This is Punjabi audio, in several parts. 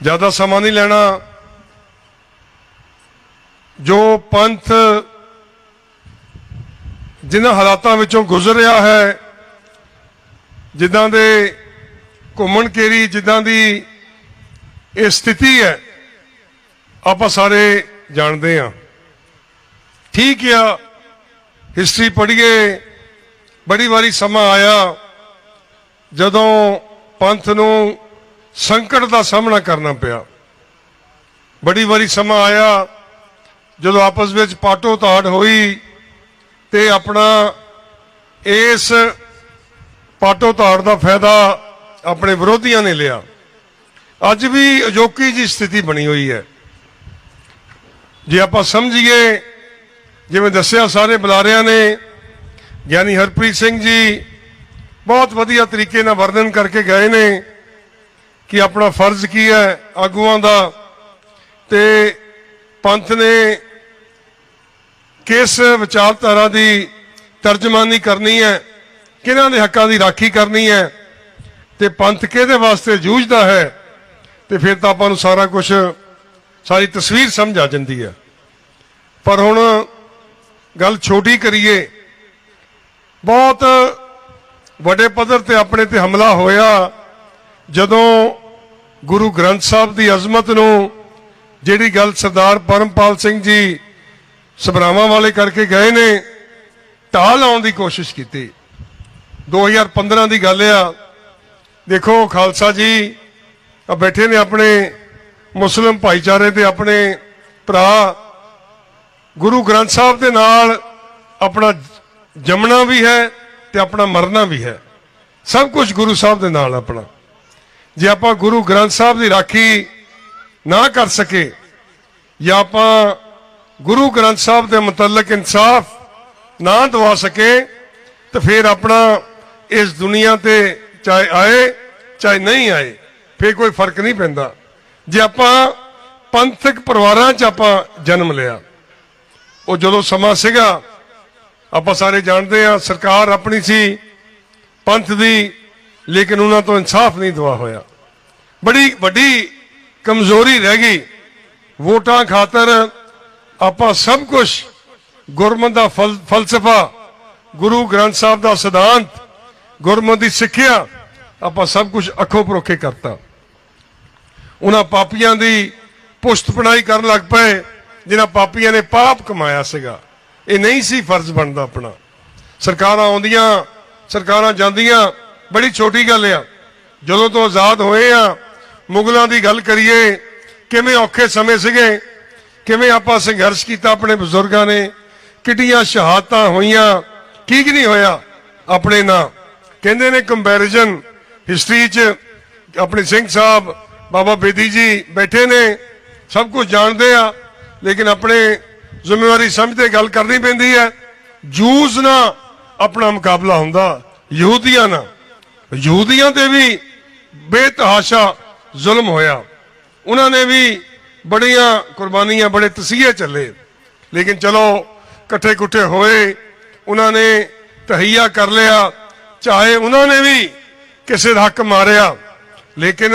ਜ਼ਿਆਦਾ ਸਮਾਂ ਨਹੀਂ ਲੈਣਾ ਜੋ ਪੰਥ ਜਿਨ੍ਹਾਂ ਹਾਲਾਤਾਂ ਵਿੱਚੋਂ ਗੁਜ਼ਰ ਰਿਹਾ ਹੈ ਜਿੱਦਾਂ ਦੇ ਘੁੰਮਣ ਕੇਰੀ ਜਿੱਦਾਂ ਦੀ ਇਹ ਸਥਿਤੀ ਹੈ ਆਪਾਂ ਸਾਰੇ ਜਾਣਦੇ ਹਾਂ ਠੀਕ ਆ। ਹਿਸਟਰੀ ਪੜ੍ਹੀਏ। ਬੜੀ ਵਾਰੀ ਸਮਾਂ ਆਇਆ। ਜਦੋਂ ਪੰਥ ਨੂੰ ਸੰਕਟ ਦਾ ਸਾਹਮਣਾ ਕਰਨਾ ਪਿਆ। ਬੜੀ ਵਾਰੀ ਸਮਾਂ ਆਇਆ। ਜਦੋਂ ਆਪਸ ਵਿੱਚ ਪਾਟੋ ਤਾੜ ਹੋਈ ਤੇ ਆਪਣਾ ਇਸ ਪਾਟੋ ਤਾੜ ਦਾ ਫਾਇਦਾ ਆਪਣੇ ਵਿਰੋਧੀਆਂ ਨੇ ਲਿਆ। ਅੱਜ ਵੀ ਅਜੋਕੀ ਜੀ ਸਥਿਤੀ ਬਣੀ ਹੋਈ ਹੈ। ਜੇ ਆਪਾਂ ਸਮਝੀਏ ਜਿਵੇਂ ਦੱਸਿਆ, ਸਾਰੇ ਬੁਲਾਰਿਆਂ ਨੇ, ਗਿਆਨੀ ਹਰਪ੍ਰੀਤ ਸਿੰਘ ਜੀ, ਬਹੁਤ ਵਧੀਆ ਤਰੀਕੇ ਨਾਲ ਵਰਣਨ ਕਰਕੇ ਗਏ ਨੇ ਕਿ ਆਪਣਾ ਫਰਜ਼ ਕੀ ਹੈ ਆਗੂਆਂ ਦਾ। ਤੇ ਪੰਥ ਨੇ ਕਿਸ ਵਿਚਾਰਧਾਰਾ ਦੀ ਤਰਜਮਾਨੀ ਕਰਨੀ ਹੈ, ਕਿਹਨਾਂ ਦੇ ਹੱਕਾਂ ਦੀ ਰਾਖੀ ਕਰਨੀ ਹੈ, ਤੇ ਪੰਥ ਕਿਹਦੇ ਵਾਸਤੇ ਜੂਝਦਾ ਹੈ, ਤੇ ਫਿਰ ਤਾਂ ਆਪਾਂ ਨੂੰ ਸਾਰਾ ਕੁਝ ਸਾਰੀ ਤਸਵੀਰ ਸਮਝ ਆ ਜਾਂਦੀ ਹੈ। ਪਰ ਹੁਣ ਗੱਲ ਛੋਟੀ ਕਰੀਏ। ਬਹੁਤ ਵੱਡੇ ਪੱਧਰ ਤੇ ਆਪਣੇ ਤੇ ਹਮਲਾ ਹੋਇਆ। ਜਦੋਂ ਗੁਰੂ ਗ੍ਰੰਥ ਸਾਹਿਬ ਦੀ ਅਜ਼ਮਤ ਨੂੰ ਜਿਹੜੀ ਗੱਲ ਸਰਦਾਰ ਪਰਮਪਾਲ ਸਿੰਘ ਜੀ ਸਬਰਾਵਾਂ ਵਾਲੇ ਕਰਕੇ ਗਏ ਨੇ, ਢਾਹ ਲਾਉਣ ਦੀ ਕੋਸ਼ਿਸ਼ ਕੀਤੀ। 2015 ਦੀ ਗੱਲ ਆ। ਦੇਖੋ, ਖਾਲਸਾ ਜੀ, ਆ ਬੈਠੇ ਨੇ ਆਪਣੇ ਮੁਸਲਿਮ ਭਾਈਚਾਰੇ ਦੇ ਆਪਣੇ ਭਰਾ। ਗੁਰੂ ਗ੍ਰੰਥ ਸਾਹਿਬ ਦੇ ਨਾਲ ਆਪਣਾ ਜੰਮਣਾ ਵੀ ਹੈ ਤੇ ਆਪਣਾ ਮਰਨਾ ਵੀ ਹੈ। ਸਭ ਕੁਝ ਗੁਰੂ ਸਾਹਿਬ ਦੇ ਨਾਲ ਆਪਣਾ। ਜੇ ਆਪਾਂ ਗੁਰੂ ਗ੍ਰੰਥ ਸਾਹਿਬ ਦੀ ਰਾਖੀ ਨਾ ਕਰ ਸਕੇ ਜਾਂ ਆਪਾਂ ਗੁਰੂ ਗ੍ਰੰਥ ਸਾਹਿਬ ਦੇ ਮੁਤਲਕ ਇਨਸਾਫ ਨਾ ਦਵਾ ਸਕੇ, ਤਾਂ ਫਿਰ ਆਪਣਾ ਇਸ ਦੁਨੀਆ ਤੇ ਚਾਹੇ ਆਏ, ਚਾਹੇ ਨਹੀਂ ਆਏ, ਫਿਰ ਕੋਈ ਫ਼ਰਕ ਨਹੀਂ ਪੈਂਦਾ। ਜੇ ਆਪਾਂ ਪੰਥਕ ਪਰਿਵਾਰਾਂ 'ਚ ਆਪਾਂ ਜਨਮ ਲਿਆ ਉਹ ਜਦੋਂ ਸਮਾਂ ਸੀਗਾ, ਆਪਾਂ ਸਾਰੇ ਜਾਣਦੇ ਆ ਸਰਕਾਰ ਆਪਣੀ ਸੀ, ਪੰਥ ਦੀ, ਲੇਕਿਨ ਉਹਨਾਂ ਤੋਂ ਇਨਸਾਫ ਨਹੀਂ ਦਵਾ ਹੋਇਆ। ਬੜੀ ਵੱਡੀ ਕਮਜ਼ੋਰੀ ਰਹਿ ਗਈ। ਵੋਟਾਂ ਖਾਤਰ ਆਪਾਂ ਸਭ ਕੁਝ ਗੁਰਮਤ ਦਾ ਫਲ- ਫਲਸਫਾ, ਗੁਰੂ ਗ੍ਰੰਥ ਸਾਹਿਬ ਦਾ ਸਿਧਾਂਤ, ਗੁਰਮਤ ਦੀ ਸਿੱਖਿਆ, ਆਪਾਂ ਸਭ ਕੁਝ ਅੱਖੋਂ ਪਰੋਖੇ ਕਰਤਾ। ਉਹਨਾਂ ਪਾਪੀਆਂ ਦੀ ਪੁਸ਼ਤ ਪਣਾਈ ਕਰਨ ਲੱਗ ਪਏ। ਜਿਨ੍ਹਾਂ ਪਾਪੀਆਂ ਨੇ ਪਾਪ ਕਮਾਇਆ ਸੀਗਾ। ਇਹ ਨਹੀਂ ਸੀ ਫਰਜ਼ ਬਣਦਾ ਆਪਣਾ। ਸਰਕਾਰਾਂ ਆਉਂਦੀਆਂ, ਸਰਕਾਰਾਂ ਜਾਂਦੀਆਂ, ਬੜੀ ਛੋਟੀ ਗੱਲ ਆ। ਜਦੋਂ ਤੋਂ ਆਜ਼ਾਦ ਹੋਏ ਆ, ਮੁਗਲਾਂ ਦੀ ਗੱਲ ਕਰੀਏ, ਕਿਵੇਂ ਔਖੇ ਸਮੇਂ ਸੀਗੇ, ਕਿਵੇਂ ਆਪਾਂ ਸੰਘਰਸ਼ ਕੀਤਾ ਆਪਣੇ ਬਜ਼ੁਰਗਾਂ ਨੇ, ਕਿੱਡੀਆਂ ਸ਼ਹਾਦਤਾਂ ਹੋਈਆਂ, ਕੀ ਕੀ ਨਹੀਂ ਹੋਇਆ ਆਪਣੇ ਨਾਂ। ਕਹਿੰਦੇ ਨੇ ਕੰਪੈਰੀਜ਼ਨ ਹਿਸਟਰੀ 'ਚ ਆਪਣੇ ਸਿੰਘ ਸਾਹਿਬ, ਬਾਬਾ ਬੇਦੀ ਜੀ ਬੈਠੇ ਨੇ, ਸਭ ਕੁਝ ਜਾਣਦੇ ਆ। ਲੇਕਿਨ ਆਪਣੇ ਜ਼ਿੰਮੇਵਾਰੀ ਸਮਝਦੇ ਗੱਲ ਕਰਨੀ ਪੈਂਦੀ ਹੈ। ਜੂਸ ਨਾਲ ਆਪਣਾ ਮੁਕਾਬਲਾ ਹੁੰਦਾ, ਯਹੂਦੀਆਂ ਨਾਲ ਯਹੂਦੀਆਂ ਤੇ ਵੀ ਬੇਤਹਾਸ਼ਾ ਜ਼ੁਲਮ ਹੋਇਆ। ਉਹਨਾਂ ਨੇ ਵੀ ਬੜੀਆਂ ਕੁਰਬਾਨੀਆਂ, ਬੜੇ ਤਸੀਹੇ ਚੱਲੇ। ਲੇਕਿਨ ਚਲੋ ਇਕੱਠੇ ਕੁੱਠੇ ਹੋਏ, ਉਹਨਾਂ ਨੇ ਤਹਈਆ ਕਰ ਲਿਆ। ਚਾਹੇ ਉਹਨਾਂ ਨੇ ਵੀ ਕਿਸੇ ਦਾ ਹੱਕ ਮਾਰਿਆ, ਲੇਕਿਨ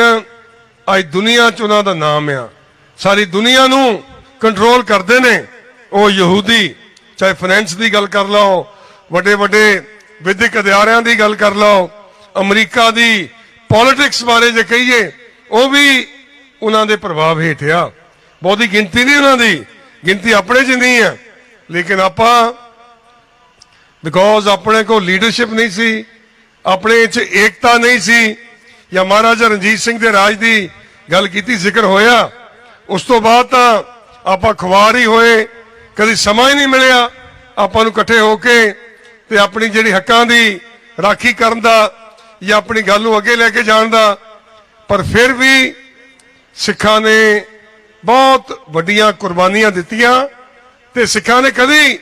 ਅੱਜ ਦੁਨੀਆ 'ਚ ਉਹਨਾਂ ਦਾ ਨਾਮ ਆ। ਸਾਰੀ ਦੁਨੀਆ ਨੂੰ ਕੰਟਰੋਲ ਕਰਦੇ ਨੇ। ਉਹ ਯਹੂਦੀ, ਚਾਹੇ ਫਾਈਨੈਂਸ ਦੀ ਗੱਲ ਕਰ ਲਓ ਵੱਡੇ ਵੱਡੇ ਵਿਦਿਅਕ ਅਧਿਆਰਿਆਂ ਦੀ ਗੱਲ ਕਰ ਲਓ, ਅਮਰੀਕਾ ਦੀ ਪੋਲਿਟਿਕਸ ਬਾਰੇ ਜੇ ਕਹੀਏ, ਉਹ ਵੀ ਉਹਨਾਂ ਦੇ ਪ੍ਰਭਾਵ ਹੇਠ ਆ। ਬਹੁਤੀ ਗਿਣਤੀ ਨਹੀਂ ਉਹਨਾਂ ਦੀ, ਗਿਣਤੀ ਆਪਣੇ 'ਚ ਨਹੀਂ ਹੈ ਲੇਕਿਨ ਆਪਾਂ ਬਿਕੋਜ਼ ਆਪਣੇ ਕੋਲ ਲੀਡਰਸ਼ਿਪ ਨਹੀਂ ਸੀ, ਆਪਣੇ 'ਚ ਏਕਤਾ ਨਹੀਂ ਸੀ, ਜਾਂ ਮਹਾਰਾਜਾ ਰਣਜੀਤ ਸਿੰਘ ਦੇ ਰਾਜ ਦੀ ਗੱਲ ਕੀਤੀ, ਜ਼ਿਕਰ ਹੋਇਆ, ਉਸ ਤੋਂ ਬਾਅਦ ਤਾਂ ਆਪਾਂ ਖੁਆਰ ਹੀ ਹੋਏ, ਕਦੀ ਸਮਾਂ ਹੀ ਨਹੀਂ ਮਿਲਿਆ, ਆਪਾਂ ਨੂੰ ਇਕੱਠੇ ਹੋ ਕੇ ਤੇ ਆਪਣੀ ਜਿਹੜੀ ਹੱਕਾਂ ਦੀ ਰਾਖੀ ਕਰਨ ਦਾ ਜਾਂ ਆਪਣੀ ਗੱਲ ਨੂੰ ਅੱਗੇ ਲੈ ਕੇ ਜਾਣ ਦਾ, ਪਰ ਫਿਰ ਵੀ ਸਿੱਖਾਂ ਨੇ ਬਹੁਤ ਵੱਡੀਆਂ ਕੁਰਬਾਨੀਆਂ ਦਿੱਤੀਆਂ ਤੇ ਸਿੱਖਾਂ ਨੇ ਕਦੀ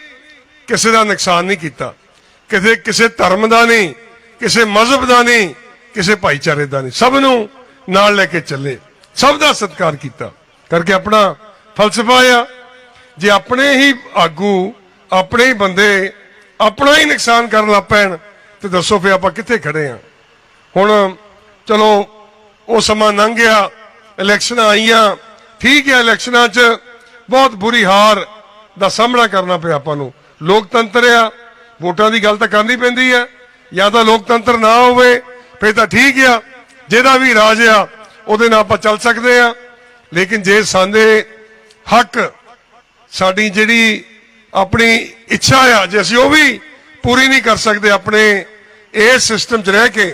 ਕਿਸੇ ਦਾ ਨੁਕਸਾਨ ਨਹੀਂ ਕੀਤਾ। ਕਿਸੇ ਕਿਸੇ ਧਰਮ ਦਾ ਨਹੀਂ, ਕਿਸੇ ਮਜ਼ਹਬ ਦਾ ਨਹੀਂ, ਕਿਸੇ ਭਾਈਚਾਰੇ ਦਾ ਨਹੀਂ। ਸਭ ਨੂੰ ਨਾਲ ਲੈ ਕੇ ਚੱਲੇ। ਸਭ ਦਾ ਸਤਿਕਾਰ ਕੀਤਾ। ਕਰਕੇ ਆਪਣਾ ਫਲਸਫਾ ਆ। ਜੇ ਆਪਣੇ ਹੀ ਆਗੂ, ਆਪਣੇ ਹੀ ਬੰਦੇ ਆਪਣਾ ਹੀ ਨੁਕਸਾਨ ਕਰਨ ਲੱਗ ਪੈਣ, ਤੇ ਦੱਸੋ ਫੇ ਆਪਾਂ ਕਿੱਥੇ ਖੜੇ ਆ? ਹੁਣ ਚਲੋ, ਉਹ ਸਮਾਂ ਲੰਘ ਗਿਆ, ਇਲੈਕਸ਼ਨਾਂ ਆਈਆਂ, ਠੀਕ ਹੈ ਇਲੈਕਸ਼ਨਾਂ 'ਚ, ਬਹੁਤ ਬੁਰੀ ਹਾਰ ਦਾ ਸਾਹਮਣਾ ਕਰਨਾ ਪਿਆ ਆਪਾਂ ਨੂੰ। ਲੋਕਤੰਤਰ ਆ, ਵੋਟਾਂ ਦੀ ਗੱਲ ਤਾਂ ਕਰਨੀ ਪੈਂਦੀ ਹੈ ਜਾਂ ਤਾਂ ਲੋਕਤੰਤਰ ਨਾ ਹੋਵੇ ਫੇ ਤਾਂ ਠੀਕ ਆ। ਜਿਹਦਾ ਵੀ ਰਾਜ ਆ, ਉਹਦੇ ਨਾਲ ਆਪਾਂ ਚੱਲ ਸਕਦੇ ਆ। ਲੇਕਿਨ ਜੇ ਸਾਡੇ ਹੱਕ ਸਾਡੀ ਜਿਹੜੀ ਆਪਣੀ ਇੱਛਾ ਆ, ਜੇ ਅਸੀਂ ਉਹ ਵੀ ਪੂਰੀ ਨਹੀਂ ਕਰ ਸਕਦੇ, ਆਪਣੇ ਇਸ ਸਿਸਟਮ 'ਚ ਰਹਿ ਕੇ,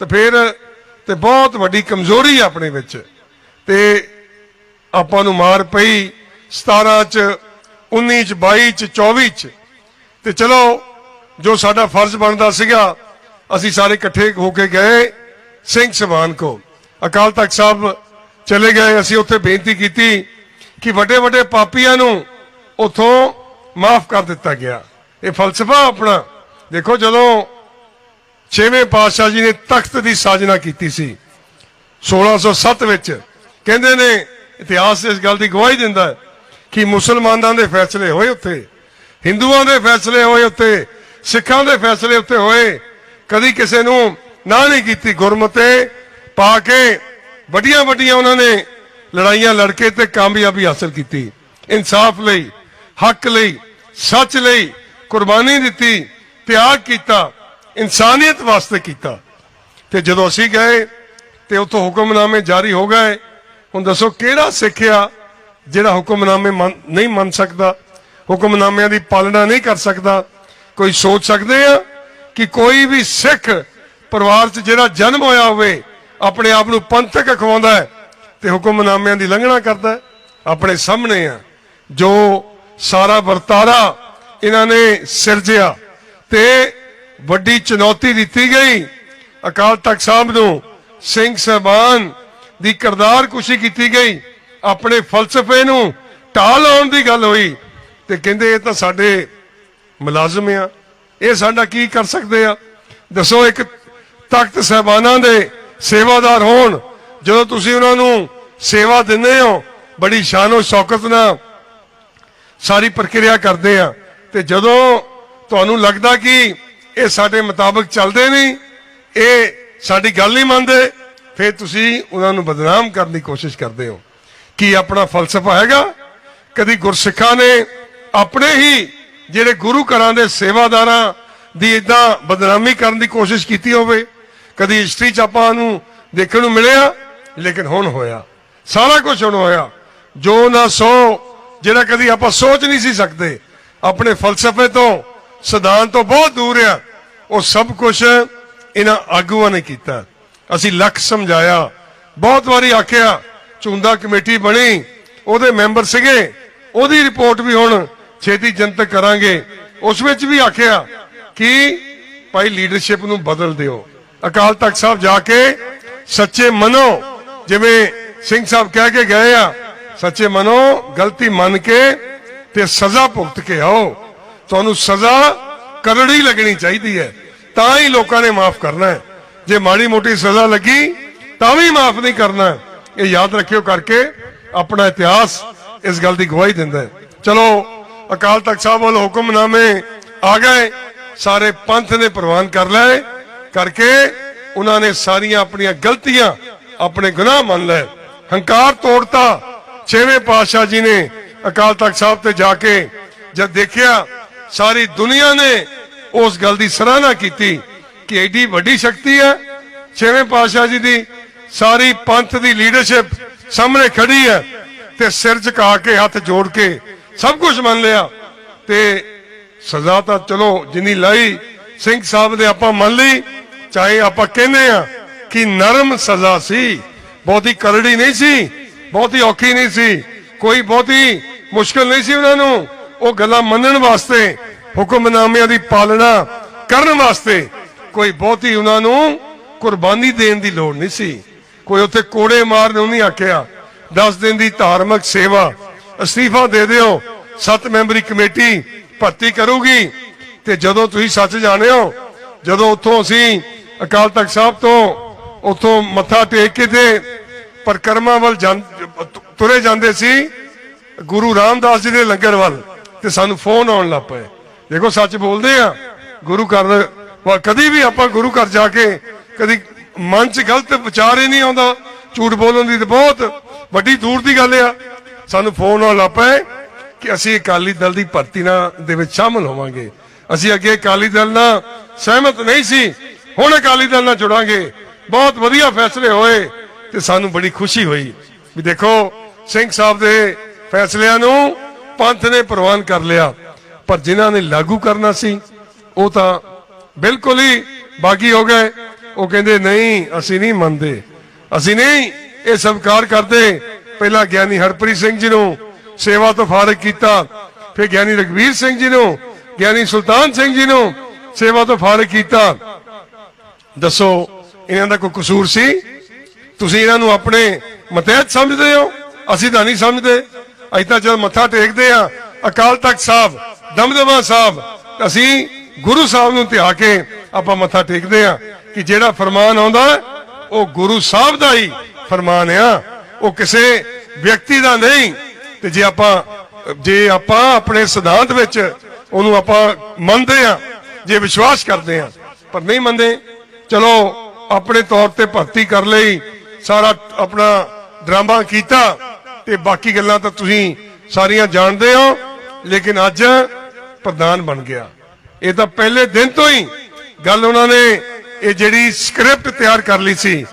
ਤੇ ਫਿਰ ਤੇ ਬਹੁਤ ਵੱਡੀ ਕਮਜ਼ੋਰੀ ਆ ਆਪਣੇ ਵਿੱਚ। ਤੇ ਆਪਾਂ ਨੂੰ ਮਾਰ ਪਈ 17 ਚ 19 ਚ 22 ਚ 24 ਚ। ਤੇ ਚਲੋ, ਜੋ ਸਾਡਾ ਫਰਜ਼ ਬਣਦਾ ਸੀਗਾ, ਅਸੀਂ ਸਾਰੇ ਇਕੱਠੇ ਹੋ ਕੇ ਗਏ ਸਿੰਘ ਸਭਾਨ ਕੋ। ਅਕਾਲ ਤਖਤ ਸਾਹਿਬ ਚਲੇ ਗਏ, ਅਸੀਂ ਉੱਥੇ ਬੇਨਤੀ ਕੀਤੀ ਕਿ ਵੱਡੇ ਵੱਡੇ ਪਾਪੀਆਂ ਨੂੰ ਉਥੋਂ ਮਾਫ ਕਰ ਦਿੱਤਾ ਗਿਆ। ਇਹ ਫਲਸਫਾ ਆਪਣਾ। ਦੇਖੋ ਜਦੋਂ ਛੇਵੇਂ ਪਾਤਸ਼ਾਹ ਜੀ ਨੇ ਤਖਤ ਦੀ ਸਾਜਨਾ ਕੀਤੀ ਸੀ 1607 ਵਿੱਚ, ਕਹਿੰਦੇ ਨੇ, ਇਤਿਹਾਸ ਇਸ ਗੱਲ ਦੀ ਗਵਾਹੀ ਦਿੰਦਾ ਹੈ ਕਿ ਮੁਸਲਮਾਨਾਂ ਦੇ ਫੈਸਲੇ ਹੋਏ ਉੱਥੇ, ਹਿੰਦੂਆਂ ਦੇ ਫੈਸਲੇ ਹੋਏ ਉੱਥੇ, ਸਿੱਖਾਂ ਦੇ ਫੈਸਲੇ ਉੱਤੇ ਹੋਏ। ਕਦੀ ਕਿਸੇ ਨੂੰ ਨਾ ਨਹੀਂ ਕੀਤੀ ਗੁਰਮਤੇ, ਪਾ ਕੇ ਵੱਡੀਆਂ ਵੱਡੀਆਂ ਉਹਨਾਂ ਨੇ ਲੜਾਈਆਂ ਲੜ ਕੇ ਤੇ ਕਾਮਯਾਬੀ ਹਾਸਲ ਕੀਤੀ। ਇਨਸਾਫ ਲਈ, ਹੱਕ ਲਈ, ਸੱਚ ਲਈ ਕੁਰਬਾਨੀ ਦਿੱਤੀ, ਤਿਆਗ ਕੀਤਾ, ਇਨਸਾਨੀਅਤ ਵਾਸਤੇ ਕੀਤਾ। ਤੇ ਜਦੋਂ ਅਸੀਂ ਗਏ ਤੇ ਉੱਥੋਂ ਹੁਕਮਨਾਮੇ ਜਾਰੀ ਹੋ ਗਏ, ਹੁਣ ਦੱਸੋ ਕਿਹੜਾ ਸਿੱਖਿਆ ਜਿਹੜਾ ਹੁਕਮਨਾਮੇ ਮੰਨ- ਨਹੀਂ ਮੰਨ ਸਕਦਾ? ਹੁਕਮਨਾਮਿਆਂ ਦੀ ਪਾਲਣਾ ਨਹੀਂ ਕਰ ਸਕਦਾ। ਕੋਈ ਸੋਚ ਸਕਦੇ ਆ ਕਿ ਕੋਈ ਵੀ ਸਿੱਖ ਪਰਿਵਾਰ 'ਚ ਜਿਹੜਾ ਜਨਮ ਹੋਇਆ ਹੋਵੇ, ਆਪਣੇ ਆਪ ਨੂੰ ਪੰਥਕ ਅਖਵਾਉਂਦਾ ਹੈ ਤੇ ਹੁਕਮਨਾਮਿਆਂ ਦੀ ਲੰਘਣਾ ਕਰਦਾ ਹੈ। ਆਪਣੇ ਸਾਹਮਣੇ ਆ। ਜੋ ਸਾਰਾ ਵਰਤਾਰਾ ਇਹਨਾਂ ਨੇ ਸਿਰਜਿਆ ਤੇ ਵੱਡੀ ਚੁਣੌਤੀ ਦਿੱਤੀ ਗਈ। ਅਕਾਲ ਤਖਤ ਸਾਹਿਬ ਨੂੰ ਸਿੰਘ ਸਾਹਿਬਾਨ ਦੀ ਕਰਦਾਰ ਕੁਸ਼ੀ ਕੀਤੀ ਗਈ। ਆਪਣੇ ਫਲਸਫੇ ਨੂੰ ਢਾਹ ਲਾਉਣ ਦੀ ਗੱਲ ਹੋਈ। ਤੇ ਕਹਿੰਦੇ, ਇਹ ਤਾਂ ਸਾਡੇ ਮੁਲਾਜ਼ਮ ਆ। ਇਹ ਸਾਡਾ ਕੀ ਕਰ ਸਕਦੇ ਆ? ਦੱਸੋ, ਇੱਕ ਤਖਤ ਸਾਹਿਬਾਨਾਂ ਦੇ ਸੇਵਾਦਾਰ ਹੋਣ ਜਦੋਂ ਤੁਸੀਂ ਉਹਨਾਂ ਨੂੰ ਸੇਵਾ ਦਿੰਦੇ ਹੋ, ਬੜੀ ਸ਼ਾਨੋ ਸ਼ੌਕਤ ਨਾਲ ਸਾਰੀ ਪ੍ਰਕਿਰਿਆ ਕਰਦੇ ਆ। ਤੇ ਜਦੋਂ ਤੁਹਾਨੂੰ ਲੱਗਦਾ ਕਿ ਇਹ ਸਾਡੇ ਮੁਤਾਬਕ ਚੱਲਦੇ ਨਹੀਂ, ਇਹ ਸਾਡੀ ਗੱਲ ਨਹੀਂ ਮੰਨਦੇ, ਫਿਰ ਤੁਸੀਂ ਉਹਨਾਂ ਨੂੰ ਬਦਨਾਮ ਕਰਨ ਦੀ ਕੋਸ਼ਿਸ਼ ਕਰਦੇ ਹੋ। ਕੀ ਆਪਣਾ ਫਲਸਫਾ ਹੈਗਾ? ਕਦੀ ਗੁਰਸਿੱਖਾਂ ਨੇ ਆਪਣੇ ਹੀ ਜਿਹੜੇ ਗੁਰੂ ਘਰਾਂ ਦੇ ਸੇਵਾਦਾਰਾਂ ਦੀ ਇਦਾਂ ਬਦਨਾਮੀ ਕਰਨ ਦੀ ਕੋਸ਼ਿਸ਼ ਕੀਤੀ ਹੋਵੇ? ਕਦੀ ਹਿਸਟਰੀ ਚ ਆਪਾਂ ਨੂੰ ਦੇਖਣ ਨੂੰ ਮਿਲਿਆ ਲੇਕਿਨ ਹੁਣ ਹੋਇਆ। ਸਾਰਾ ਕੁਝ ਹੁਣ ਹੋਇਆ। ਜੋ ਨਾ ਸੋ, ਜਿਹੜਾ ਕਦੀ ਆਪਾਂ ਸੋਚ ਨਹੀਂ ਸੀ ਸਕਦੇ, ਆਪਣੇ ਫਲਸਫੇ ਤੋਂ, ਸਿਧਾਂਤ ਤੋਂ ਬਹੁਤ ਦੂਰ ਆ, ਉਹ ਸਭ ਕੁਝ ਇਹਨਾਂ ਆਗੂਆਂ ਨੇ ਕੀਤਾ। ਅਸੀਂ ਲੱਖ ਸਮਝਾਇਆ। ਬਹੁਤ ਵਾਰੀ ਆਖਿਆ ਚੁੰਦਾ ਕਮੇਟੀ ਬਣੀ, ਉਹਦੇ ਮੈਂਬਰ ਸੀਗੇ, ਉਹਦੀ ਰਿਪੋਰਟ ਵੀ ਹੁਣ ਛੇਤੀ ਜਨਤਕ ਕਰਾਂਗੇ। ਉਸ ਵਿੱਚ ਵੀ ਆਖਿਆ ਕਿ ਭਾਈ ਲੀਡਰਸ਼ਿਪ ਨੂੰ ਬਦਲ ਦਿਓ। ਅਕਾਲ ਤਖਤ ਸਾਹਿਬ ਜਾ ਕੇ ਸੱਚੇ ਮਨੋ ਜਿਵੇਂ ਸਿੰਘ ਸਾਹਿਬ ਕਹਿ ਕੇ ਗਏ ਆ, ਸੱਚੇ ਮਨੋ, ਗਲਤੀ ਮੰਨ ਕੇ ਤੇ ਸਜ਼ਾ ਭੁਗਤ ਕੇ ਆਓ। ਤੁਹਾਨੂੰ ਸਜ਼ਾ ਕਰੜੀ ਲੱਗਣੀ ਚਾਹੀਦੀ ਹੈ। ਤਾਂ ਹੀ ਲੋਕਾਂ ਨੇ ਮਾਫ ਕਰਨਾ ਹੈ। ਜੇ ਮਾੜੀ ਮੋਟੀ ਸਜ਼ਾ ਲੱਗੀ, ਤਾਂ ਵੀ ਮਾਫ ਨਹੀਂ ਕਰਨਾ ਇਹ ਯਾਦ ਰੱਖਿਓ ਕਰਕੇ ਆਪਣਾ ਇਤਿਹਾਸ ਇਸ ਗੱਲ ਦੀ ਗਵਾਹੀ ਦਿੰਦਾ ਹੈ। ਚਲੋ, ਅਕਾਲ ਤਖਤ ਸਾਹਿਬ ਵੱਲ ਹੁਕਮਨਾਮੇ ਆ ਗਏ। ਸਾਰੇ ਪੰਥ ਨੇ ਪ੍ਰਵਾਨ ਕਰ ਲਏ। ਕਰਕੇ ਉਹਨਾਂ ਨੇ ਸਾਰੀਆਂ ਆਪਣੀਆਂ ਗਲਤੀਆਂ ਆਪਣੇ ਗੁਨਾਹ ਮੰਨ ਲਏ। ਹੰਕਾਰ ਤੋੜਤਾ। ਛੇਵੇਂ ਪਾਤਸ਼ਾਹ ਜੀ ਨੇ ਅਕਾਲ ਤਖਤ ਸਾਹਿਬ ਤੇ ਜਾ ਕੇ ਜਦ ਦੇਖਿਆ, ਸਾਰੀ ਦੁਨੀਆ ਨੇ ਉਸ ਗੱਲ ਦੀ ਸਰਾਹਨਾ ਕੀਤੀ ਕਿ ਐਡੀ ਵੱਡੀ ਸ਼ਕਤੀ ਹੈ। ਛੇਵੇਂ ਪਾਤਸ਼ਾਹ ਜੀ ਦੀ ਸਾਰੀ ਪੰਥ ਦੀ ਲੀਡਰਸ਼ਿਪ ਸਾਹਮਣੇ ਖੜੀ ਹੈ ਤੇ ਸਿਰ ਝੁਕਾ ਕੇ, ਹੱਥ ਜੋੜ ਕੇ ਸਭ ਕੁਝ ਮੰਨ ਲਿਆ। ਤੇ ਸਜ਼ਾ ਤਾਂ ਚਲੋ ਜਿੰਨੀ ਲਾਈ, ਸਿੰਘ ਸਾਹਿਬ ਦੇ ਆਪਾਂ ਮੰਨ ਲਈ, ਚਾਹੇ ਆਪਾਂ ਕਹਿੰਦੇ ਆ ਕਿ ਨਰਮ ਸਜ਼ਾ ਸੀ। ਬਹੁਤੀ ਕਰੜੀ ਨਹੀਂ ਸੀ, ਬਹੁਤੀ ਔਖੀ ਨਹੀਂ ਸੀ। ਕੋਈ ਬਹੁਤੀ ਮੁਸ਼ਕਲ ਨਹੀਂ ਸੀ ਉਹਨਾਂ ਨੂੰ। ਉਹ ਗੱਲਾਂ ਮੰਨਣ ਵਾਸਤੇ, ਹੁਕਮਨਾਮਿਆਂ ਦੀ ਪਾਲਣਾ ਕਰਨ ਵਾਸਤੇ ਕੋਈ ਬਹੁਤੀ ਉਹਨਾਂ ਨੂੰ ਕੁਰਬਾਨੀ ਦੇਣ ਦੀ ਲੋੜ ਨਹੀਂ ਸੀ। ਕੋਈ ਉੱਥੇ ਕੋੜੇ ਮਾਰਨ ਨੂੰ ਨਹੀਂ ਆਖਿਆ। 10 ਦਿਨ ਦੀ ਧਾਰਮਿਕ ਸੇਵਾ ਅਸਤੀਫਾ ਦੇ ਦਿਓ। ਸੱਤ ਮੈਂਬਰੀ ਕਮੇਟੀ ਭਰਤੀ ਕਰੂਗੀ। ਤੇ ਜਦੋਂ ਤੁਸੀਂ ਸੱਚ ਜਾਣਿਓ, ਜਦੋਂ ਉੱਥੋਂ ਅਸੀਂ ਅਕਾਲ ਤਖਤ ਸਾਹਿਬ ਤੋਂ ਉੱਥੋਂ ਮੱਥਾ ਟੇਕ ਕੇ ਤੇ ਪਰਕਰਮਾ ਵੱਲ ਜਾਂ- ਤੁਰੇ ਜਾਂਦੇ ਸੀ। ਗੁਰੂ ਰਾਮਦਾਸ ਜੀ ਦੇ ਲੰਗਰ ਵੱਲ ਤੇ ਸਾਨੂੰ ਫੋਨ ਆਉਣ ਲੱਗ ਪਏ। ਦੇਖੋ, ਸੱਚ ਬੋਲਦੇ ਆ, ਗੁਰੂ ਘਰ ਕਦੀ ਵੀ ਆਪਾਂ ਗੁਰੂ ਘਰ ਜਾ ਕੇ ਕਦੀ ਮਨ 'ਚ ਗਲਤ ਵਿਚਾਰ ਹੀ ਨਹੀਂ ਆਉਂਦਾ। ਝੂਠ ਬੋਲਣ ਦੀ ਤਾਂ ਬਹੁਤ ਵੱਡੀ ਦੂਰ ਦੀ ਗੱਲ ਆ। ਸਾਨੂੰ ਫੋਨ ਆਉਣ ਲੱਗ ਪਏ ਕਿ ਅਸੀਂ ਅਕਾਲੀ ਦਲ ਦੀ ਭਰਤੀ ਨਾਲ ਦੇ ਵਿੱਚ ਸ਼ਾਮਲ ਹੋਵਾਂਗੇ। ਅਸੀਂ ਅੱਗੇ ਅਕਾਲੀ ਦਲ ਨਾਲ ਸਹਿਮਤ ਨਹੀਂ ਸੀ। ਹੁਣ ਅਕਾਲੀ ਦਲ ਨਾਲ ਜੁੜਾਂਗੇ। ਬਹੁਤ ਵਧੀਆ ਫੈਸਲੇ ਹੋਏ ਤੇ ਸਾਨੂੰ ਬੜੀ ਖੁਸ਼ੀ ਹੋਈ। ਵੀ ਦੇਖੋ, ਸਿੰਘ ਸਾਹਿਬ ਦੇ ਫੈਸਲਿਆਂ ਨੂੰ ਪੰਥ ਨੇ ਪ੍ਰਵਾਨ ਕਰ ਲਿਆ। ਪਰ ਜਿਨ੍ਹਾਂ ਨੇ ਲਾਗੂ ਕਰਨਾ ਸੀ, ਉਹ ਤਾਂ ਬਿਲਕੁਲ ਹੀ ਬਾਗੀ ਹੋ ਗਏ। ਉਹ ਕਹਿੰਦੇ, ਨਹੀਂ, ਅਸੀਂ ਨਹੀਂ ਮੰਨਦੇ। ਅਸੀਂ ਨਹੀਂ ਇਹ ਸਵੀਕਾਰ ਕਰਦੇ। ਪਹਿਲਾਂ ਗਿਆਨੀ ਹਰਪ੍ਰੀਤ ਸਿੰਘ ਜੀ ਨੂੰ ਸੇਵਾ ਤੋਂ ਫਾਰਗ ਕੀਤਾ। ਫਿਰ ਗਿਆਨੀ ਰਗਵੀਰ ਸਿੰਘ ਜੀ ਨੂੰ, ਗਿਆਨੀ ਸੁਲਤਾਨ ਸਿੰਘ ਜੀ ਨੂੰ ਸੇਵਾ ਤੋਂ ਫਾਰਗ ਕੀਤਾ। ਦੱਸੋ ਇਹਨਾਂ ਦਾ ਕੋਈ ਕਸੂਰ ਸੀ? ਤੁਸੀਂ ਇਹਨਾਂ ਨੂੰ ਆਪਣੇ ਮਤਹਿਤ ਸਮਝਦੇ ਹੋ? ਅਸੀਂ ਤਾਂ ਨਹੀਂ ਸਮਝਦੇ। ਅਸੀਂ ਤਾਂ ਜਦ ਮੱਥਾ ਟੇਕਦੇ ਆ ਅਕਾਲ ਤਖਤ ਸਾਹਿਬ, ਦਮਦਮਾ ਸਾਹਿਬ, ਅਸੀਂ ਗੁਰੂ ਸਾਹਿਬ ਨੂੰ ਧਿਆ ਕੇ ਆਪਾਂ ਮੱਥਾ ਟੇਕਦੇ ਆ ਕਿ ਜਿਹੜਾ ਫਰਮਾਨ ਆਉਂਦਾ, ਉਹ ਗੁਰੂ ਸਾਹਿਬ ਦਾ ਹੀ ਫਰਮਾਨ ਆ। ਉਹ ਕਿਸੇ ਵਿਅਕਤੀ ਦਾ ਨਹੀਂ। ਤੇ ਜੇ ਆਪਾਂ ਜੇ ਆਪਾਂ ਆਪਣੇ ਸਿਧਾਂਤ ਵਿੱਚ ਉਹਨੂੰ ਆਪਾਂ ਮੰਨਦੇ ਆ ਜੇ ਵਿਸ਼ਵਾਸ ਕਰਦੇ ਆ ਪਰ ਨਹੀਂ ਮੰਨਦੇ, ਚਲੋ ਆਪਣੇ ਤੌਰ ਤੇ ਭਰਤੀ ਕਰ ਲਈ, ਸਾਰਾ ਆਪਣਾ ਡਰਾਮਾ ਕੀਤਾ ਤੇ ਬਾਕੀ ਗੱਲਾਂ ਤਾਂ ਤੁਸੀਂ ਸਾਰੀਆਂ ਜਾਣਦੇ ਹੋ, ਲੇਕਿਨ ਅੱਜ ਪ੍ਰਧਾਨ ਬਣ ਗਿਆ। ਇਹ ਤਾਂ ਪਹਿਲੇ ਦਿਨ ਤੋਂ ਹੀ ਗੱਲ ਉਹਨਾਂ ਨੇ ਇਹ ਜਿਹੜੀ ਸਕ੍ਰਿਪਟ ਤਿਆਰ ਕਰ ਲਈ ਸੀ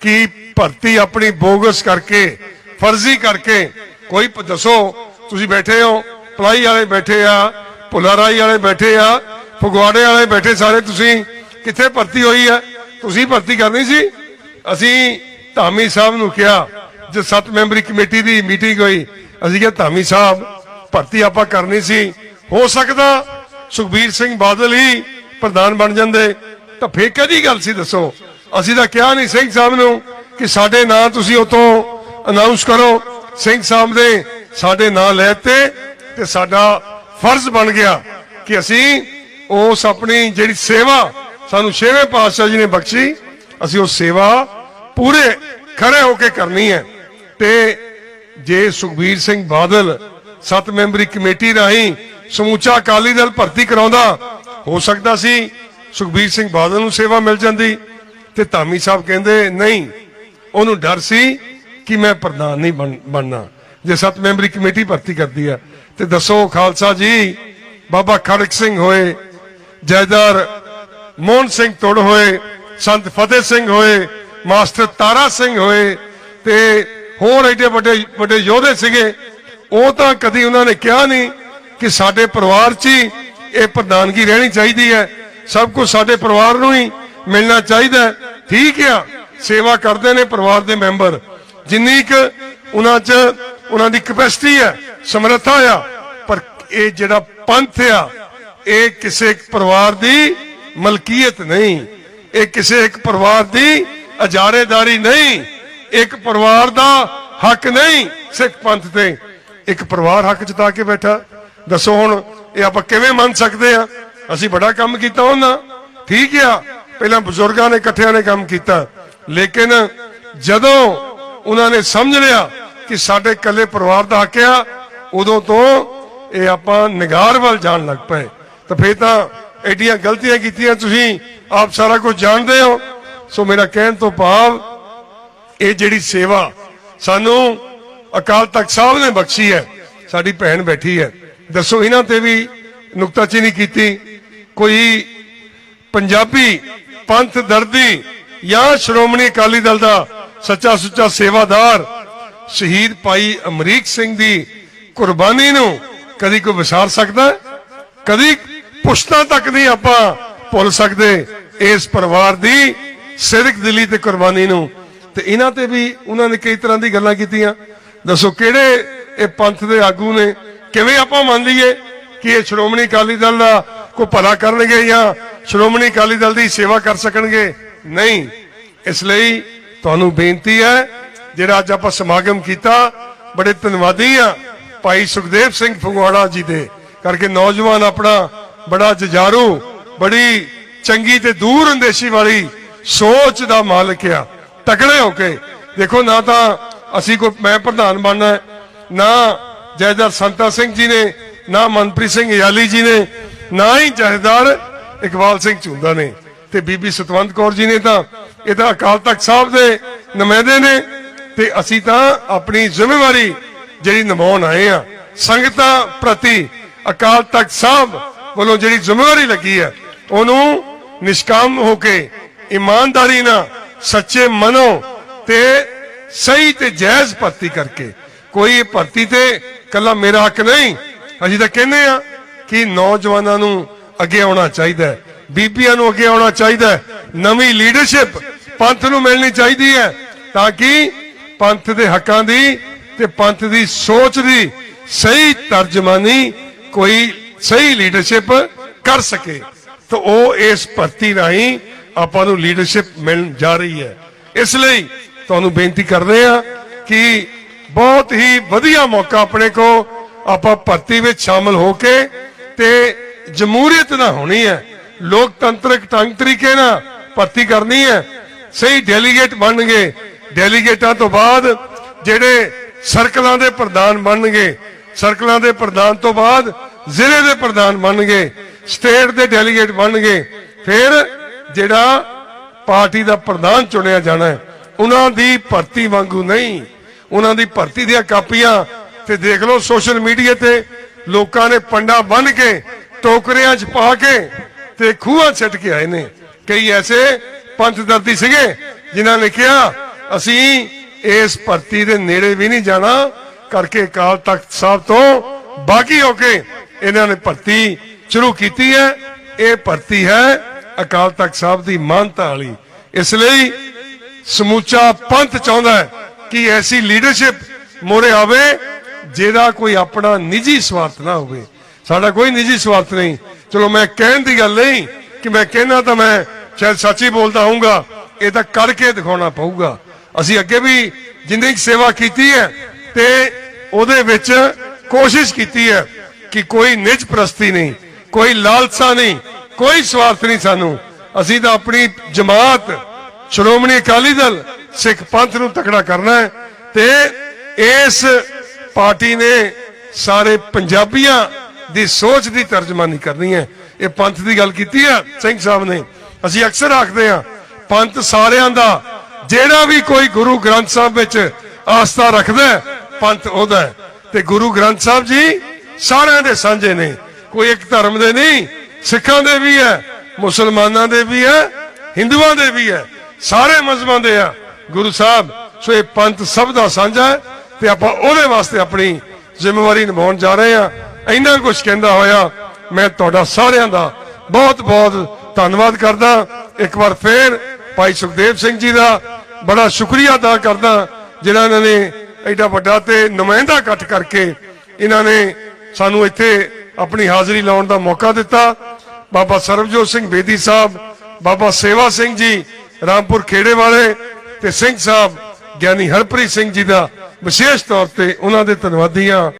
ਕਿ ਭਰਤੀ ਆਪਣੀ ਬੋਗਸ ਕਰਕੇ, ਫਰਜ਼ੀ ਕਰਕੇ, ਕੋਈ ਦੱਸੋ, ਤੁਸੀਂ ਬੈਠੇ ਹੋ, ਪਲਾਈ ਵਾਲੇ ਬੈਠੇ ਆ, ਭੁਲਾਰਾਈ ਵਾਲੇ ਬੈਠੇ ਆ, ਫਗਵਾੜੇ ਵਾਲੇ ਬੈਠੇ ਸਾਰੇ ਤੁਸੀਂ, ਕਿੱਥੇ ਭਰਤੀ ਹੋਈ ਹੈ? ਤੁਸੀਂ ਭਰਤੀ ਕਰਨੀ ਸੀ? ਅਸੀਂ ਧਾਮੀ ਸਾਹਿਬ ਨੂੰ ਕਿਹਾ, ਜੇ ਸੱਤ ਮੈਂਬਰੀ ਕਮੇਟੀ ਦੀ ਮੀਟਿੰਗ ਹੋਈ, ਅਸੀਂ ਕਿਹਾ, ਧਾਮੀ ਸਾਹਿਬ, ਭਰਤੀ ਆਪਾਂ ਕਰਨੀ ਸੀ। ਹੋ ਸਕਦਾ ਸੁਖਬੀਰ ਸਿੰਘ ਬਾਦਲ ਹੀ ਪ੍ਰਧਾਨ ਬਣ ਜਾਂਦੇ। ਤਾਂ ਫੇਰ ਕਿਹਦੀ ਗੱਲ ਸੀ ਦੱਸੋ? ਅਸੀਂ ਤਾਂ ਕਿਹਾ ਨਹੀਂ ਸਿੰਘ ਸਾਹਿਬ ਨੂੰ ਕਿ ਸਾਡੇ ਨਾਂ ਤੁਸੀਂ ਉਤੋਂ ਅਨਾਉਂਸ ਕਰੋ। ਸਿੰਘ ਸਾਹਿਬ ਦੇ ਸਾਡੇ ਨਾਂ ਲੈਤੇ ਤੇ ਸਾਡਾ ਫਰਜ਼ ਬਣ ਗਿਆ ਕਿ ਅਸੀਂ ਉਸ ਆਪਣੀ ਜਿਹੜੀ ਸੇਵਾ ਸਾਨੂੰ ਛੇਵੇਂ ਪਾਤਸ਼ਾਹ ਜੀ ਨੇ ਬਖਸ਼ੀ। ਅਸੀਂ ਉਹ ਸੇਵਾ ਪੂਰੇ ਖੜੇ ਹੋ ਕੇ ਕਰਨੀ ਹੈ। ਤੇ ਜੇ ਸੁਖਬੀਰ ਸਿੰਘ ਬਾਦਲ ਸੱਤ ਮੈਂਬਰੀ ਕਮੇਟੀ ਰਾਹੀਂ ਸਮੂਚਾ ਅਕਾਲੀ ਦਲ ਭਰਤੀ ਕਰਾਉਂਦਾ, ਹੋ ਸਕਦਾ ਸੀ ਸੁਖਬੀਰ ਸਿੰਘ ਬਾਦਲ ਨੂੰ ਸੇਵਾ ਮਿਲ ਜਾਂਦੀ। ਤੇ ਧਾਮੀ ਸਾਹਿਬ ਕਹਿੰਦੇ, ਨਹੀਂ, ਉਹਨੂੰ ਡਰ ਸੀ ਕਿ ਮੈਂ ਪ੍ਰਧਾਨ ਨਹੀਂ ਬਣ- ਬਣਨਾ। ਜੇ ਸੱਤ ਮੈਂਬਰੀ ਕਮੇਟੀ ਭਰਤੀ ਕਰਦੀ ਹੈ, ਤੇ ਦੱਸੋ ਖਾਲਸਾ ਜੀ, ਬਾਬਾ ਖੜਕ ਸਿੰਘ ਹੋਏ, ਜੈਦਾਰ ਮੋਹਨ ਸਿੰਘ ਤੁੜ ਹੋਏ, ਸੰਤ ਫਤਿਹ ਸਿੰਘ ਹੋਏ, ਮਾਸਟਰ ਤਾਰਾ ਸਿੰਘ ਹੋਏ ਤੇ ਹੋਰ ਐਡੇ ਵੱਡੇ ਵੱਡੇ ਯੋਧੇ ਸੀਗੇ। ਉਹ ਤਾਂ ਕਦੀ ਉਹਨਾਂ ਨੇ ਕਿਹਾ ਨਹੀਂ ਕਿ ਸਾਡੇ ਪਰਿਵਾਰ 'ਚ ਹੀ ਇਹ ਪ੍ਰਧਾਨਗੀ ਰਹਿਣੀ ਚਾਹੀਦੀ ਹੈ। ਸਭ ਕੁਝ ਸਾਡੇ ਪਰਿਵਾਰ ਨੂੰ ਹੀ ਮਿਲਣਾ ਚਾਹੀਦਾ ਠੀਕ ਆ, ਸੇਵਾ ਕਰਦੇ ਨੇ ਪਰਿਵਾਰ ਦੇ ਮੈਂਬਰ। ਜਿੰਨੀ ਕੁ ਉਹਨਾਂ 'ਚ ਉਹਨਾਂ ਦੀ ਕਪੈਸਿਟੀ ਹੈ, ਸਮਰੱਥਾ ਆ, ਪਰ ਇਹ ਜਿਹੜਾ ਪੰਥ ਆ, ਇਹ ਕਿਸੇ ਪਰਿਵਾਰ ਦੀ ਮਲਕੀਅਤ ਨਹੀਂ। ਇਹ ਕਿਸੇ ਇੱਕ ਪਰਿਵਾਰ ਦੀ ਅਜਾਰੇਦਾਰੀ ਨਹੀਂ। ਇੱਕ ਪਰਿਵਾਰ ਦਾ ਹੱਕ ਨਹੀਂ ਸਿੱਖ ਪੰਥ ਤੇ। ਇੱਕ ਪਰਿਵਾਰ ਹੱਕ ਜਤਾ ਕੇ ਬੈਠਾ। ਦੱਸੋ ਹੁਣ, ਇਹ ਆਪਾਂ ਕਿਵੇਂ ਮੰਨ ਸਕਦੇ ਆ ਅਸੀਂ ਬੜਾ ਕੰਮ ਕੀਤਾ ਉਹਨਾਂ। ਠੀਕ ਆ। ਪਹਿਲਾਂ ਬਜ਼ੁਰਗਾਂ ਨੇ, ਇਕੱਠਿਆਂ ਨੇ ਕੰਮ ਕੀਤਾ। ਲੇਕਿਨ ਜਦੋਂ ਉਹਨਾਂ ਨੇ ਸਮਝ ਲਿਆ ਕਿ ਸਾਡੇ ਇਕੱਲੇ ਪਰਿਵਾਰ ਦਾ ਹੱਕ ਆ, ਉਦੋਂ ਤੋਂ ਇਹ ਆਪਾਂ ਨਿਗਾਰ ਵੱਲ ਜਾਣ ਲੱਗ ਪਏ। ਤਾਂ ਫੇਰ ਤਾਂ ਐਡੀਆਂ ਗਲਤੀਆਂ ਕੀਤੀਆਂ, ਤੁਸੀਂ ਆਪ ਸਾਰਾ ਕੁਝ ਜਾਣਦੇ ਹੋ। ਸੋ ਮੇਰਾ ਕਹਿਣ ਤੋਂ ਭਾਵ, ਇਹ ਜਿਹੜੀ ਸੇਵਾ ਸਾਨੂੰ ਅਕਾਲ ਤਖਤ ਸਾਹਿਬ ਨੇ ਬਖਸ਼ੀ ਹੈ, ਸਾਡੀ ਭੈਣ ਬੈਠੀ ਹੈ। ਦੱਸੋ, ਇਹਨਾਂ ਤੇ ਵੀ ਨੁਕਤਾਚੀਨੀ ਕੀਤੀ? ਕੋਈ ਪੰਜਾਬੀ ਪੰਥ ਦਰਦੀ ਜਾਂ ਸ਼੍ਰੋਮਣੀ ਅਕਾਲੀ ਦਲ ਦਾ ਸੱਚਾ ਸੁੱਚਾ ਸੇਵਾਦਾਰ ਸ਼ਹੀਦ ਭਾਈ ਅਮਰੀਕ ਸਿੰਘ ਦੀ ਕੁਰਬਾਨੀ ਨੂੰ ਕਦੀ ਕੋਈ ਵਿਸਾਰ ਸਕਦਾ? ਕਦੀ ਪੁਸ਼ਤਾਂ ਤੱਕ ਨਹੀਂ ਆਪਾਂ ਭੁੱਲ ਸਕਦੇ ਇਸ ਪਰਿਵਾਰ ਦੀ ਸਿਰਕ ਦਿਲੀ ਤੇ ਕੁਰਬਾਨੀ ਨੂੰ। ਤੇ ਇਹਨਾਂ ਤੇ ਵੀ ਉਹਨਾਂ ਨੇ ਕਈ ਤਰ੍ਹਾਂ ਦੀ ਗੱਲਾਂ ਕੀਤੀਆਂ। ਦੱਸੋ ਕਿਹੜੇ ਇਹ ਪੰਥ ਦੇ ਆਗੂ ਨੇ? ਕਿਵੇਂ ਆਪਾਂ ਮੰਨ ਲਈਏ ਕਿ ਇਹ ਸ਼੍ਰੋਮਣੀ ਅਕਾਲੀ ਦਲ ਦਾ ਕੋ ਭਲਾ ਕਰਨਗੇ ਜਾਂ ਸ਼੍ਰੋਮਣੀ ਅਕਾਲੀ ਦਲ ਦੀ ਸੇਵਾ ਕਰ ਸਕਣਗੇ? ਨਹੀਂ। ਇਸ ਲਈ ਤੁਹਾਨੂੰ ਬੇਨਤੀ ਹੈ, ਜਿਹੜਾ ਅੱਜ ਆਪਾਂ ਸਮਾਗਮ ਕੀਤਾ, ਬੜੇ ਧੰਨਵਾਦੀ ਆ ਭਾਈ ਸੁਖਦੇਵ ਸਿੰਘ ਫਗਵਾੜਾ ਜੀ ਦੇ। ਕਰਕੇ ਨੌਜਵਾਨ ਆਪਣਾ ਬੜਾ ਜਜਾਰੂ ਬੜੀ ਚੰਗੀ ਤੇ ਦੂਰ ਅੰਦੇਸ਼ੀ ਵਾਲੀ ਸੋਚ ਦਾ ਮਾਲਕ ਆ। ਤਕੜੇ ਹੋ ਕੇ। ਦੇਖੋ, ਨਾ ਤਾਂ ਅਸੀਂ ਕੋਈ, ਮੈਂ ਪ੍ਰਧਾਨ ਬਣਨਾ ਨਾ ਜੈਦਾਰ ਸੰਤਾ ਸਿੰਘ ਜੀ ਨੇ, ਨਾ ਮਨਪ੍ਰੀਤ ਸਿੰਘ ਯਾਲੀ ਜੀ ਨੇ, ਨਾ ਹੀ ਜਥੇਦਾਰ ਇਕਬਾਲ ਸਿੰਘ ਝੁੰਦਾ ਨੇ। ਤੇ ਬੀਬੀ ਸਤਵੰਤ ਕੌਰ ਜੀ ਨੇ ਤਾਂ, ਇਹ ਤਾਂ ਅਕਾਲ ਤਖਤ ਸਾਹਿਬ ਦੇ ਨੁਮਾਇੰਦੇ ਨੇ। ਤੇ ਅਸੀਂ ਤਾਂ ਆਪਣੀ ਜ਼ਿੰਮੇਵਾਰੀ ਜਿਹੜੀ ਨਿਭਾਉਣ ਆਏ ਆ ਸੰਗਤਾਂ ਪ੍ਰਤੀ ਅਕਾਲ ਤਖਤ ਸਾਹਿਬ ਵੱਲੋਂ ਜਿਹੜੀ ਜ਼ਿੰਮੇਵਾਰੀ ਲੱਗੀ ਹੈ, ਉਹਨੂੰ ਨਿਸ਼ਕਾਮ ਹੋ ਕੇ ਇਮਾਨਦਾਰੀ ਨਾਲ ਸੱਚੇ ਮਨੋਂ ਤੇ ਸਹੀ ਤੇ ਜਾਇਜ਼ ਭਰਤੀ ਕਰਕੇ ਕੋਈ ਇਹ ਭਰਤੀ ਤੇ ਕੱਲਾ ਮੇਰਾ ਹੱਕ ਨਹੀਂ, ਅਸੀਂ ਤਾਂ ਕਹਿੰਦੇ ਆ ਕਿ ਨੌਜਵਾਨਾਂ ਨੂੰ ਅੱਗੇ ਆਉਣਾ ਚਾਹੀਦਾ ਹੈ, ਬੀਬੀਆਂ ਨੂੰ ਅੱਗੇ ਆਉਣਾ ਚਾਹੀਦਾ ਹੈ, ਨਵੀਂ ਲੀਡਰਸ਼ਿਪ ਪੰਥ ਨੂੰ ਮਿਲਣੀ ਚਾਹੀਦੀ ਹੈ ਤਾਂ ਕਿ ਪੰਥ ਦੇ ਹੱਕਾਂ ਦੀ ਤੇ ਪੰਥ ਦੀ ਸੋਚ ਦੀ ਸਹੀ ਤਰਜਮਾਨੀ ਕੋਈ ਸਹੀ ਲੀਡਰਸ਼ਿਪ ਕਰ ਸਕੇ। ਤਾਂ ਉਹ ਇਸ ਭਰਤੀ ਰਾਹੀਂ ਆਪਾਂ ਨੂੰ ਲੀਡਰਸ਼ਿਪ ਮਿਲਣ ਜਾ ਰਹੀ ਹੈ। ਇਸ ਲਈ ਤੁਹਾਨੂੰ ਬੇਨਤੀ ਕਰਦੇ ਆ ਕਿ ਬਹੁਤ ਹੀ ਵਧੀਆ ਮੌਕਾ ਆਪਣੇ ਕੋ ਆਪਾਂ ਭਰਤੀ ਵਿੱਚ ਸ਼ਾਮਲ ਹੋ ਕੇ ਤੇ ਜਮਹੂਰੀਅਤ ਨਾ ਹੋਣੀ ਹੈ। ਲੋਕਤੰਤਰਕ ਢੰਗ ਤਰੀਕੇ ਨਾਲ ਭਰਤੀ ਕਰਨੀ ਹੈ। ਸਹੀ ਡੈਲੀਗੇਟ ਬਣਨਗੇ। ਡੈਲੀਗੇਟਾਂ ਤੋਂ ਬਾਅਦ ਜਿਹੜੇ ਸਰਕਲਾਂ ਦੇ ਪ੍ਰਧਾਨ ਬਣਨਗੇ ਸਰਕਲਾਂ ਦੇ ਪ੍ਰਧਾਨ ਤੋਂ ਬਾਅਦ ਜ਼ਿਲ੍ਹੇ ਦੇ ਪ੍ਰਧਾਨ ਬਣਨਗੇ ਸਟੇਟ ਦੇ ਡੈਲੀਗੇਟ ਬਣਨਗੇ ਫਿਰ ਜਿਹੜਾ ਪਾਰਟੀ ਦਾ ਪ੍ਰਧਾਨ ਚੁਣਿਆ ਜਾਣਾ ਹੈ, ਉਹਨਾਂ ਦੀ ਭਰਤੀ ਵਾਂਗੂ ਨਹੀਂ, ਉਹਨਾਂ ਦੀ ਭਰਤੀ ਦੀਆਂ ਕਾਪੀਆਂ ਤੇ ਦੇਖ ਲਓ ਸੋਸ਼ਲ ਮੀਡੀਆ ਤੇ ਲੋਕਾਂ ਨੇ ਪੰਡਾ ਬੰਨ ਕੇ, ਟੋਕਰਿਆਂ 'ਚ ਪਾ ਕੇ ਤੇ ਖੂਹਾਂ ਛੱਡ ਕੇ ਆਏ ਨੇ। ਕਈ ਐਸੇ ਪੰਥ ਦਰਦੀ ਸੀਗੇ ਜਿਨ੍ਹਾਂ ਨੇ ਕਿਹਾ, ਅਸੀਂ ਇਸ ਭਰਤੀ ਦੇ ਨੇੜੇ ਵੀ ਨਹੀਂ ਜਾਣਾ ਕਰਕੇ ਅਕਾਲ ਤਖਤ ਸਾਹਿਬ ਤੋਂ ਬਾਗੀ ਹੋ ਕੇ ਇਹਨਾਂ ਨੇ ਭਰਤੀ ਸ਼ੁਰੂ ਕੀਤੀ ਹੈ। ਇਹ ਭਰਤੀ ਹੈ ਅਕਾਲ ਤਖਤ ਸਾਹਿਬ ਦੀ ਮਾਨਤਾ ਵਾਲੀ। ਇਸ ਲਈ ਸਮੂਚਾ ਪੰਥ ਚਾਹੁੰਦਾ ਹੈ ਕਿ ਐਸੀ ਲੀਡਰਸ਼ਿਪ ਮੋਰੇ ਆਵੇ ਜਿਹਦਾ ਕੋਈ ਆਪਣਾ ਨਿੱਜੀ ਸਵਾਰਥ ਨਾ ਹੋਵੇ। ਸਾਡਾ ਕੋਈ ਨਿੱਜੀ ਸਵਾਰਥ ਨਹੀਂ। ਚਲੋ ਮੈਂ ਕਹਿਣ ਦੀ ਗੱਲ ਨਹੀਂ ਕਿ ਮੈਂ ਕਹਿਣਾ ਤਾਂ ਮੈਂ ਸ਼ਾਇਦ ਸੱਚੀ ਬੋਲਦਾ ਹੋਊਗਾ। ਇਹ ਤਾਂ ਕਰਕੇ ਦਿਖਾਉਣਾ ਪਊਗਾ। ਅਸੀਂ ਅੱਗੇ ਵੀ ਜਿੰਨੀ ਸੇਵਾ ਕੀਤੀ ਹੈ ਤੇ ਉਹਦੇ ਵਿੱਚ ਕੋਸ਼ਿਸ਼ ਕੀਤੀ ਹੈ ਕਿ ਕੋਈ ਨਿਜ ਪ੍ਰਸਤੀ ਨਹੀਂ, ਕੋਈ ਲਾਲਸਾ ਨਹੀਂ, ਕੋਈ ਸਵਾਰਥ ਨਹੀਂ ਸਾਨੂੰ। ਅਸੀਂ ਤਾਂ ਆਪਣੀ ਜਮਾਤ, ਸ਼੍ਰੋਮਣੀ ਅਕਾਲੀ ਦਲ, ਸਿੱਖ ਪੰਥ ਨੂੰ ਤਕੜਾ ਕਰਨਾ ਹੈ ਤੇ ਇਸ ਪਾਰਟੀ ਨੇ ਸਾਰੇ ਪੰਜਾਬੀਆਂ ਦੀ ਸੋਚ ਦੀ ਤਰਜਮਾਨੀ ਕਰਨੀ ਹੈ। ਇਹ ਪੰਥ ਦੀ ਗੱਲ ਕੀਤੀ ਹੈ, ਸਿੰਘ ਸਾਹਿਬ ਨੇ। ਅਸੀਂ ਅਕਸਰ ਆਖਦੇ ਹਾਂ, ਪੰਥ ਸਾਰਿਆਂ ਦਾ, ਜਿਹੜਾ ਵੀ ਕੋਈ ਗੁਰੂ ਗ੍ਰੰਥ ਸਾਹਿਬ ਵਿੱਚ ਆਸਥਾ ਰੱਖਦਾ ਪੰਥ ਉਹਦਾ ਹੈ। ਤੇ ਗੁਰੂ ਗ੍ਰੰਥ ਸਾਹਿਬ ਜੀ ਸਾਰਿਆਂ ਦੇ ਸਾਂਝੇ ਨੇ। ਕੋਈ ਇੱਕ ਧਰਮ ਦੇ ਨਹੀਂ, ਸਿੱਖਾਂ ਦੇ ਵੀ ਹੈ, ਮੁਸਲਮਾਨਾਂ ਦੇ ਵੀ ਹੈ, ਹਿੰਦੂਆਂ ਦੇ ਵੀ ਹੈ। ਸਾਰੇ ਮਜ਼ਹਬਾਂ ਦੇ ਆ ਗੁਰੂ ਸਾਹਿਬ। ਸੋ ਇਹ ਪੰਥ ਸਭ ਦਾ ਸਾਂਝਾ ਹੈ ਤੇ ਆਪਾਂ ਉਹਦੇ ਵਾਸਤੇ ਆਪਣੀ ਜ਼ਿੰਮੇਵਾਰੀ ਨਿਭਾਉਣ ਜਾ ਰਹੇ ਆ ਇੰਨਾ ਕੁਝ ਕਹਿੰਦਾ ਹੋਇਆ, ਮੈਂ ਤੁਹਾਡਾ ਸਾਰਿਆਂ ਦਾ ਬਹੁਤ ਬਹੁਤ ਧੰਨਵਾਦ ਕਰਦਾ। ਇੱਕ ਵਾਰ ਫੇਰ ਭਾਈ ਸੁਖਦੇਵ ਸਿੰਘ ਜੀ ਦਾ ਬੜਾ ਸ਼ੁਕਰੀਆ ਅਦਾ ਕਰਦਾ, ਜਿਨ੍ਹਾਂ ਨੇ ਐਡਾ ਵੱਡਾ ਤੇ ਨੁਮਾਇੰਦਾ ਇਕੱਠ ਕਰਕੇ ਇਹਨਾਂ ਨੇ ਸਾਨੂੰ ਇੱਥੇ ਆਪਣੀ ਹਾਜ਼ਰੀ ਲਾਉਣ ਦਾ ਮੌਕਾ ਦਿੱਤਾ। ਬਾਬਾ ਸਰਬਜੋਤ ਸਿੰਘ ਬੇਦੀ ਸਾਹਿਬ, ਬਾਬਾ ਸੇਵਾ ਸਿੰਘ ਜੀ, ਰਾਮਪੁਰ ਖੇੜੇ ਵਾਲੇ ਤੇ ਸਿੰਘ ਸਾਹਿਬ ਗਿਆਨੀ ਹਰਪ੍ਰੀਤ ਸਿੰਘ ਜੀ ਦਾ ਵਿਸ਼ੇਸ਼ ਤੌਰ ਤੇ ਉਹਨਾਂ ਦੇ ਧੰਨਵਾਦੀ ਹਾਂ।